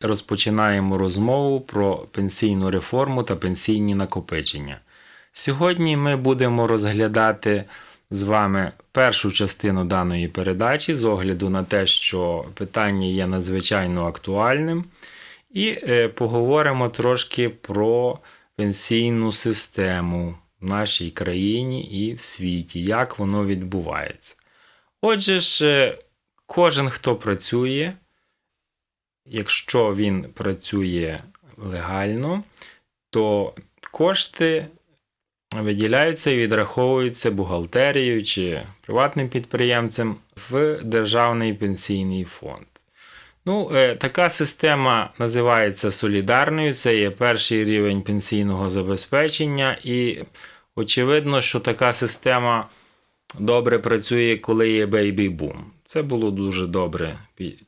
розпочинаємо розмову про пенсійну реформу та пенсійні накопичення. Сьогодні ми будемо розглядати з вами першу частину даної передачі з огляду на те, що питання є надзвичайно актуальним, і е, поговоримо трошки про пенсійну систему в нашій країні і в світі, як воно відбувається. Отже ж, е, кожен, хто працює, якщо він працює легально, то кошти виділяються і відраховуються бухгалтерією чи приватним підприємцем в Державний пенсійний фонд. Ну, е, така система називається солідарною. Це є перший рівень пенсійного забезпечення, і очевидно, що така система добре працює, коли є бейбі-бум. Це було дуже добре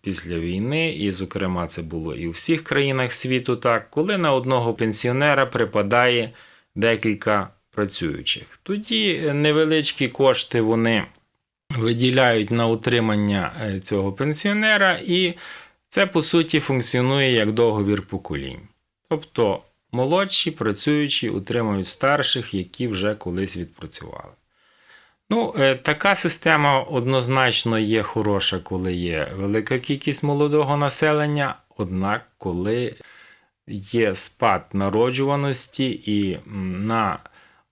після війни, і, зокрема, це було і у всіх країнах світу так, коли на одного пенсіонера припадає декілька працюючих. Тоді невеличкі кошти вони виділяють на утримання е, цього пенсіонера, і це по суті функціонує як договір поколінь. Тобто молодші працюючі утримують старших, які вже колись відпрацювали. Ну, е, така система однозначно є хороша, коли є велика кількість молодого населення, однак, коли є спад народжуваності і на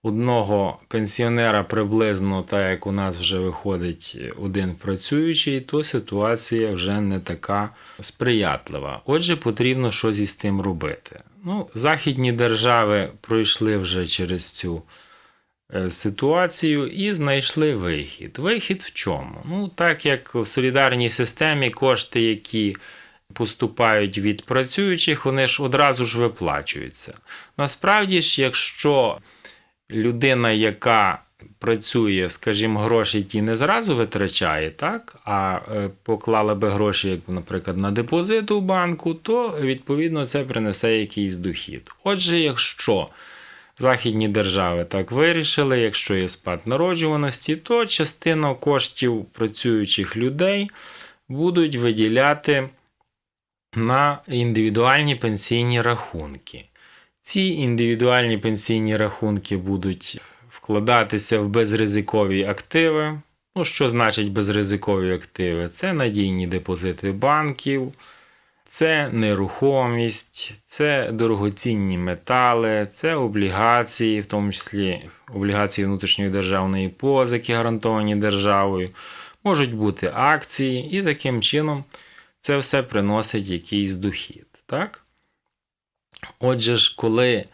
одного пенсіонера приблизно, так як у нас вже виходить один працюючий, то ситуація вже не така сприятлива. Отже, потрібно щось із тим робити. Ну, західні держави пройшли вже через цю ситуацію і знайшли вихід. Вихід в чому? Ну, так як в солідарній системі кошти, які поступають від працюючих, вони ж одразу ж виплачуються. Насправді ж, якщо людина, яка працює, скажімо, гроші ті не зразу витрачає, так, а е, поклала би гроші, наприклад, на депозит у банку, то відповідно це принесе якийсь дохід. Отже, якщо західні держави так вирішили, якщо є спад народжуваності, то частина коштів працюючих людей будуть виділяти на індивідуальні пенсійні рахунки. Ці індивідуальні пенсійні рахунки будуть вкладатися в безризикові активи. Ну, що значить безризикові активи? Це надійні депозити банків, це нерухомість, це дорогоцінні метали, це облігації, в тому числі облігації внутрішньої державної позики, гарантовані державою, можуть бути акції, і таким чином це все приносить якийсь дохід. Так? Отже ж, коли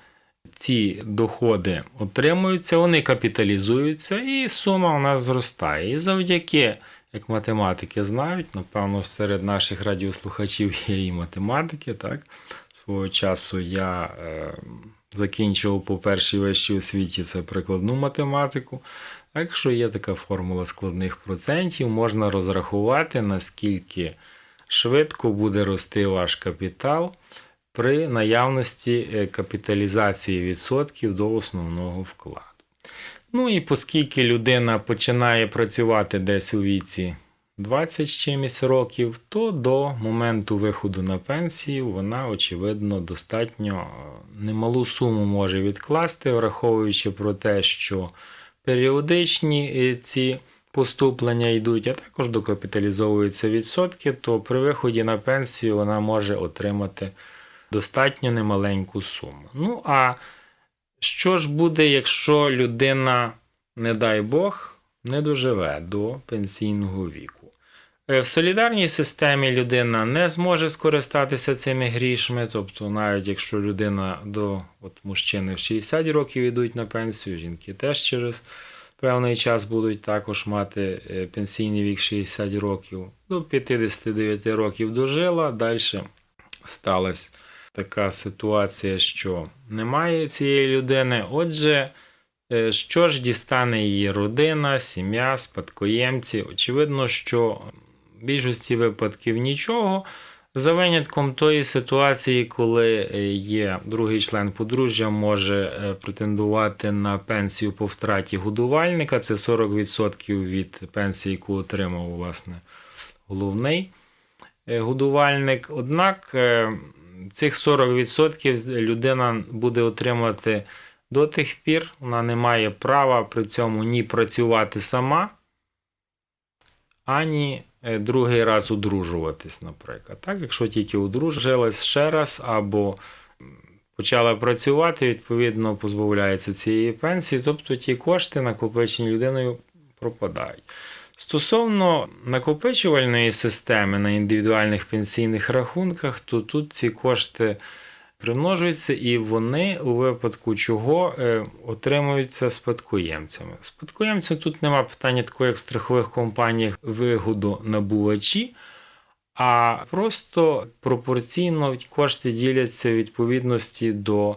ці доходи отримуються, вони капіталізуються, і сума у нас зростає. І завдяки, як математики знають, напевно, серед наших радіослухачів є і математики. так? Свого часу я е, закінчував по першій вищій освіті це прикладну математику. Якщо є така формула складних процентів, можна розрахувати, наскільки швидко буде рости ваш капітал при наявності е, капіталізації відсотків до основного вкладу. Ну і оскільки людина починає працювати десь у віці 20 з чимось років, то до моменту виходу на пенсію вона, очевидно, достатньо е, немалу суму може відкласти, враховуючи про те, що періодичні е, ці поступлення йдуть, а також докапіталізовуються відсотки, то при виході на пенсію вона може отримати достатньо немаленьку суму. Ну а що ж буде, якщо людина, не дай Бог, не доживе до пенсійного віку? Е, В солідарній системі людина не зможе скористатися цими грішми, тобто, навіть якщо людина до от, мужчини в 60 років йдуть на пенсію, жінки теж через певний час будуть також мати е, пенсійний вік 60 років, до 59 років дожила, далі сталася така ситуація, що немає цієї людини. Отже, е, що ж дістане її родина, сім'я, спадкоємці? Очевидно, що в більшості випадків нічого. За винятком тої ситуації, коли е, є другий член подружжя, може е, претендувати на пенсію по втраті годувальника, це 40% від пенсії, яку отримав власне головний. годувальник. Однак цих 40% людина буде отримувати до тих пір, вона не має права при цьому ні працювати сама, ані е, другий раз одружуватись, наприклад. Так, якщо тільки одружилась ще раз або почала працювати, відповідно позбавляється цієї пенсії, тобто ті кошти, накопичені людиною, пропадають. Стосовно накопичувальної системи на індивідуальних пенсійних рахунках, то тут ці кошти примножуються і вони у випадку чого е, отримуються спадкоємцями. Спадкоємцям тут нема питання такого, як в страхових компаніях вигоду набувачі, а просто пропорційно кошти діляться відповідності до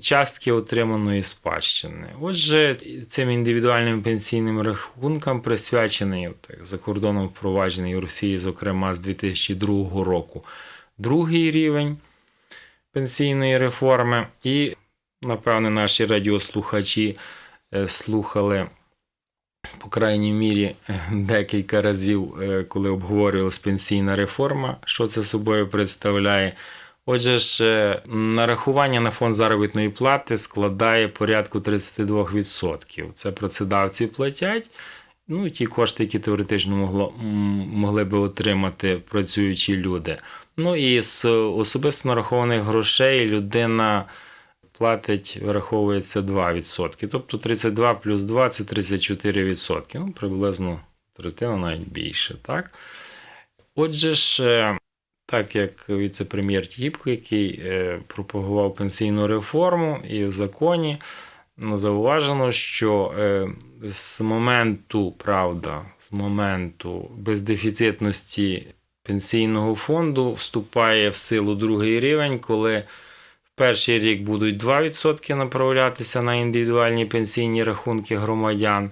частки отриманої спадщини. Отже, цим індивідуальним пенсійним рахункам присвячений от, за кордоном впроваджений в Росії, зокрема з 2002 року, другий рівень пенсійної реформи. І, напевне, наші радіослухачі е, слухали. По крайній мірі декілька разів, е, коли обговорювалась пенсійна реформа, що це собою представляє. Отже ж, е, нарахування на фонд заробітної плати складає порядку 32%. Це працедавці платять. Ну, ті кошти, які теоретично могло, могли би отримати працюючі люди. Ну і з особисто нарахованих грошей людина платить, враховується 2%. Тобто 32 плюс 2 це 34%. Ну, приблизно третина, навіть більше. Так? Отже ж, е, так як віце-прем'єр Тіпко, який е, пропагував пенсійну реформу, і в законі ну, зауважено, що е, з моменту, правда, з моменту бездефіцитності пенсійного фонду вступає в силу другий рівень, коли в перший рік будуть 2% направлятися на індивідуальні пенсійні рахунки громадян.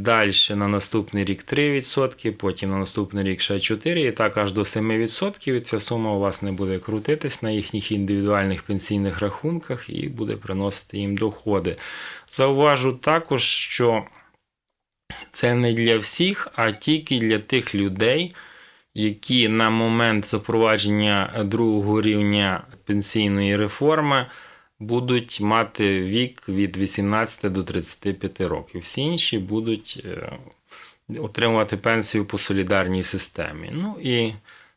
Далі на наступний рік 3%, потім на наступний рік ще 4%, і так аж до 7%. І ця сума власне буде крутитись на їхніх індивідуальних пенсійних рахунках і буде приносити їм доходи. Зауважу також, що це не для всіх, а тільки для тих людей, які на момент запровадження другого рівня пенсійної реформи будуть мати вік від 18 до 35 років. Всі інші будуть е, отримувати пенсію по солідарній системі. Ну і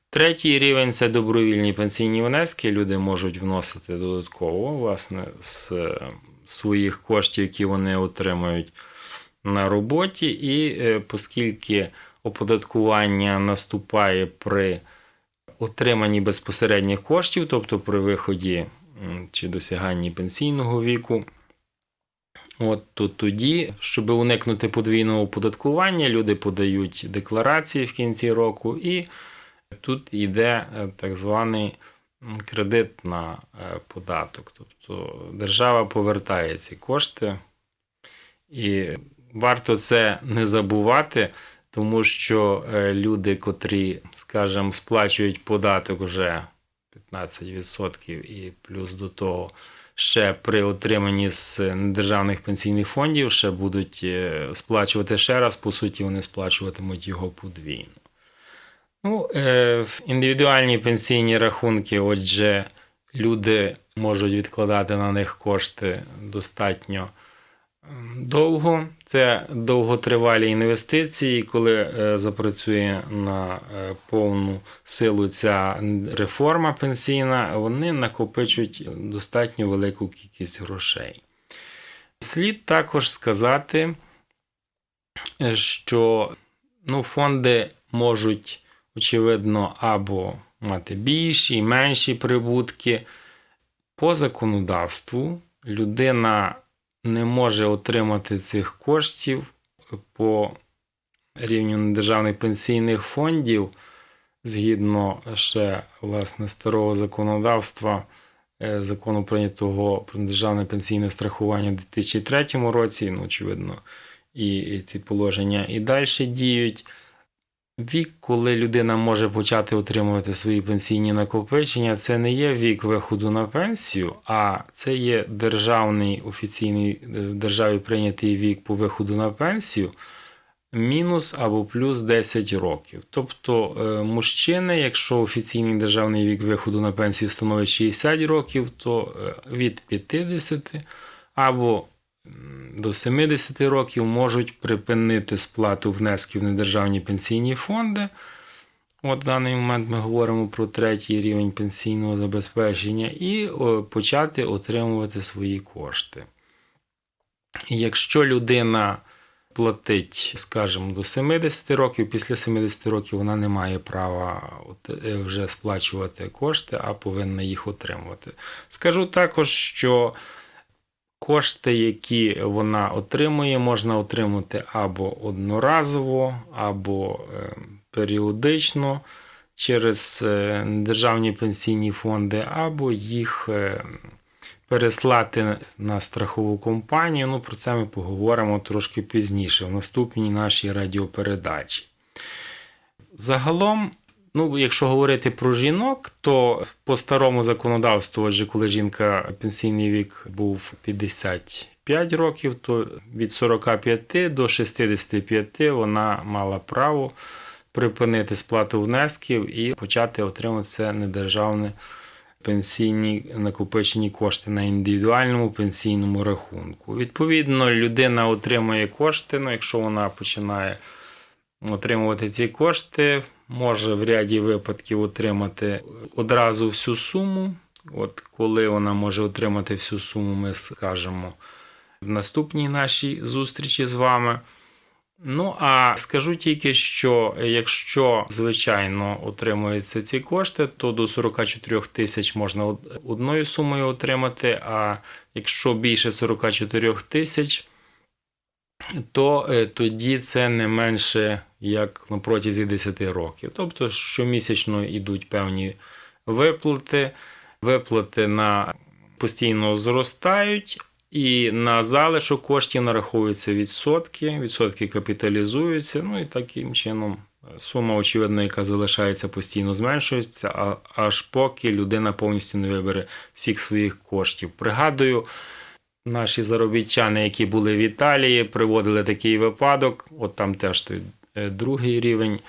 третій рівень це добровільні пенсійні внески. Люди можуть вносити додатково власне з своїх коштів, які вони отримають на роботі, і е, оскільки оподаткування наступає при отриманні безпосередніх коштів, тобто при виході чи досяганні пенсійного віку. От то тоді, щоб уникнути подвійного оподаткування, люди подають декларації в кінці року, і тут йде е, так званий кредит на е, податок. Тобто держава повертає ці кошти. І варто це не забувати, тому що е, люди, котрі, скажімо, сплачують податок вже 15% і плюс до того ще при отриманні з недержавних пенсійних фондів ще будуть е, сплачувати ще раз, по суті, вони сплачуватимуть його подвійно. Ну, е, індивідуальні пенсійні рахунки, отже, люди можуть відкладати на них кошти достатньо довго. Це довготривалі інвестиції, коли е, запрацює на е, повну силу ця реформа пенсійна, вони накопичують достатньо велику кількість грошей. Слід також сказати, е, що ну, фонди можуть, очевидно, або мати більші і менші прибутки. По законодавству людина не може отримати цих коштів по рівню недержавних пенсійних фондів згідно ще власне старого законодавства е, закону прийнятого про державне пенсійне страхування у 2003 році, ну, очевидно, і ці положення і далі діють. Вік, коли людина може почати отримувати свої пенсійні накопичення, це не є вік виходу на пенсію, а це є державний офіційний е, в державі прийнятий вік по виходу на пенсію, мінус або плюс 10 років. Тобто е, мужчини, якщо офіційний державний вік виходу на пенсію становить 60 років, то е, від 50 або до 70 років можуть припинити сплату внесків в недержавні пенсійні фонди. От в даний момент ми говоримо про третій рівень пенсійного забезпечення і почати отримувати свої кошти. Якщо людина платить, скажімо, до 70 років, після 70 років вона не має права е, вже сплачувати кошти, а повинна їх отримувати. Скажу також, що кошти, які вона отримує, можна отримати або одноразово, або е, періодично через е, державні пенсійні фонди, або їх е, переслати на страхову компанію. Ну, про це ми поговоримо трошки пізніше, в наступній нашій радіопередачі. Загалом, ну, якщо говорити про жінок, то по старому законодавству, отже, коли жінка пенсійний вік був 55 років, то від 45 до 65 вона мала право припинити сплату внесків і почати отримати це недержавне пенсійні накопичені кошти на індивідуальному пенсійному рахунку. Відповідно, людина отримує кошти, ну, якщо вона починає отримувати ці кошти, може в ряді випадків отримати одразу всю суму. От коли вона може отримати всю суму, ми скажемо в наступній нашій зустрічі з вами. Ну, а скажу тільки, що якщо, звичайно, отримуються ці кошти, то до 44 тисяч можна одною сумою отримати, а якщо більше 44 тисяч, то е, тоді це не менше як на протязі 10 років. Тобто щомісячно йдуть певні виплати, виплати на постійно зростають, і на залишок коштів нараховуються відсотки, відсотки капіталізуються, ну і таким чином е, сума, очевидно, яка залишається постійно зменшується, аж поки людина повністю не вибере всіх своїх коштів. Пригадую, наші заробітчани, які були в Італії, приводили такий випадок. От там теж той е, другий рівень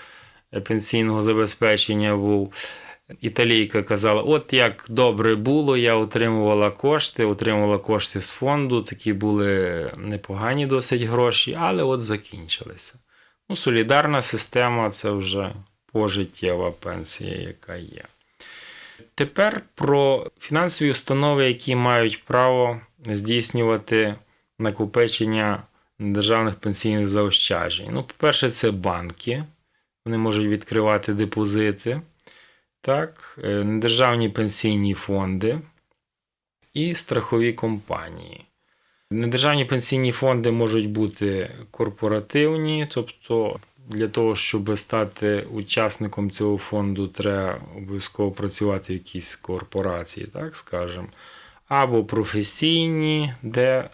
е, пенсійного забезпечення був. Італійка казала: от як добре було, я отримувала кошти, отримувала кошти з фонду, такі були непогані досить гроші, але от закінчилися. Ну, солідарна система це вже пожиттєва пенсія, яка є. Тепер про фінансові установи, які мають право здійснювати накопичення державних пенсійних заощаджень. Ну, по-перше, це банки. Вони можуть відкривати депозити, так, е, недержавні пенсійні фонди і страхові компанії. Недержавні пенсійні фонди можуть бути корпоративні, тобто для того, щоб стати учасником цього фонду, треба обов'язково працювати в якійсь корпорації, так скажемо. Або професійні, де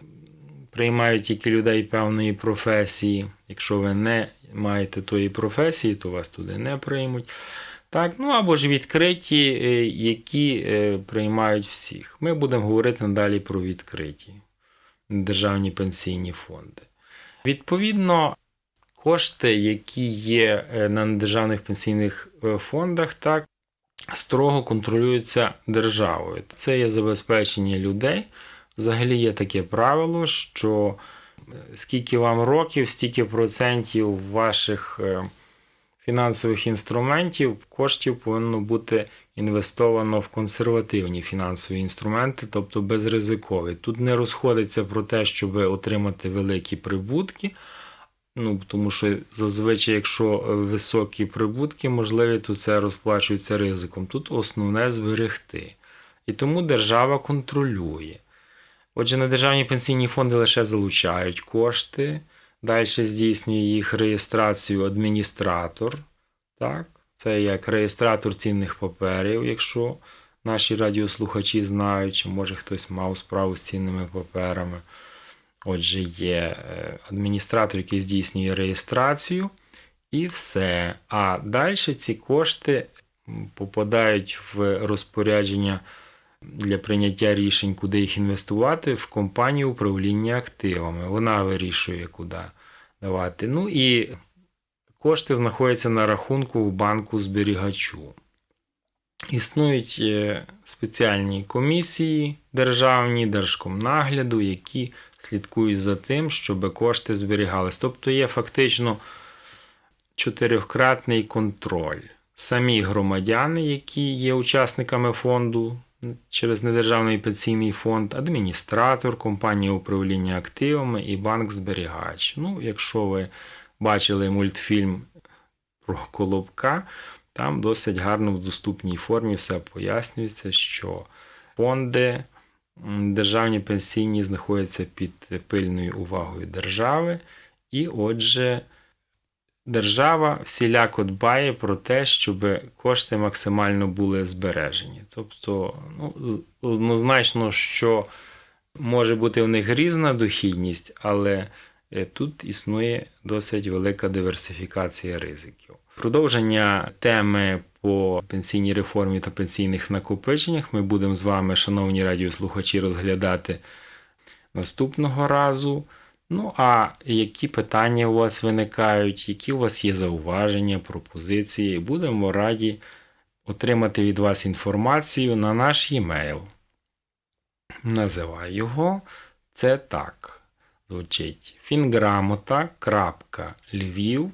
приймають тільки людей певної професії. Якщо ви не маєте тої професії, то вас туди не приймуть. Так, ну або ж відкриті, е, які е, приймають всіх. Ми будемо говорити надалі про відкриті державні пенсійні фонди. Відповідно, кошти, які є е, на державних пенсійних фондах, так, строго контролюються державою. Це є забезпечення людей. Взагалі є таке правило, що е, скільки вам років, стільки процентів ваших е, фінансових інструментів, коштів повинно бути інвестовано в консервативні фінансові інструменти, тобто безризикові. Тут не розходиться про те, щоб отримати великі прибутки. Ну, тому що зазвичай, якщо е, високі прибутки можливі, то це розплачується ризиком. Тут основне зберегти. І тому держава контролює. Отже, на державні пенсійні фонди лише залучають кошти, далі здійснює їх реєстрацію адміністратор. Так? Це як реєстратор цінних паперів, якщо наші радіослухачі знають, чи може хтось мав справу з цінними паперами. Отже, є е, адміністратор, який здійснює реєстрацію, і все. А далі ці кошти попадають в розпорядження для прийняття рішень, куди їх інвестувати, в компанію управління активами. Вона вирішує, куди давати. Ну і кошти знаходяться на рахунку в банку зберігачу. Існують е, спеціальні комісії державні, Держкомнагляду, які слідкують за тим, щоб кошти зберігались. Тобто є фактично чотирьохкратний контроль. Самі громадяни, які є учасниками фонду через недержавний пенсійний фонд, адміністратор, компанія управління активами і банк-зберігач. Ну, якщо ви бачили мультфільм про Колобка, там досить гарно в доступній формі все пояснюється, що фонди державні пенсійні знаходяться під пильною увагою держави, і отже, держава всіляко дбає про те, щоб кошти максимально були збережені. Тобто, ну, однозначно, що може бути в них різна дохідність, але е, тут існує досить велика диверсифікація ризиків. Продовження теми по пенсійній реформі та пенсійних накопиченнях ми будемо з вами, шановні радіослухачі, розглядати наступного разу. Ну, а які питання у вас виникають, які у вас є зауваження, пропозиції, будемо раді отримати від вас інформацію на наш e-mail. Називаю його це так. Звучить fingramota.lviv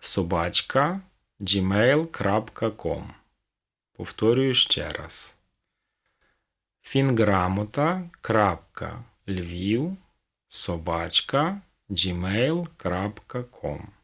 собачка gmail.com. Повторюю ще раз. fingramota.lviv собачка gmail.com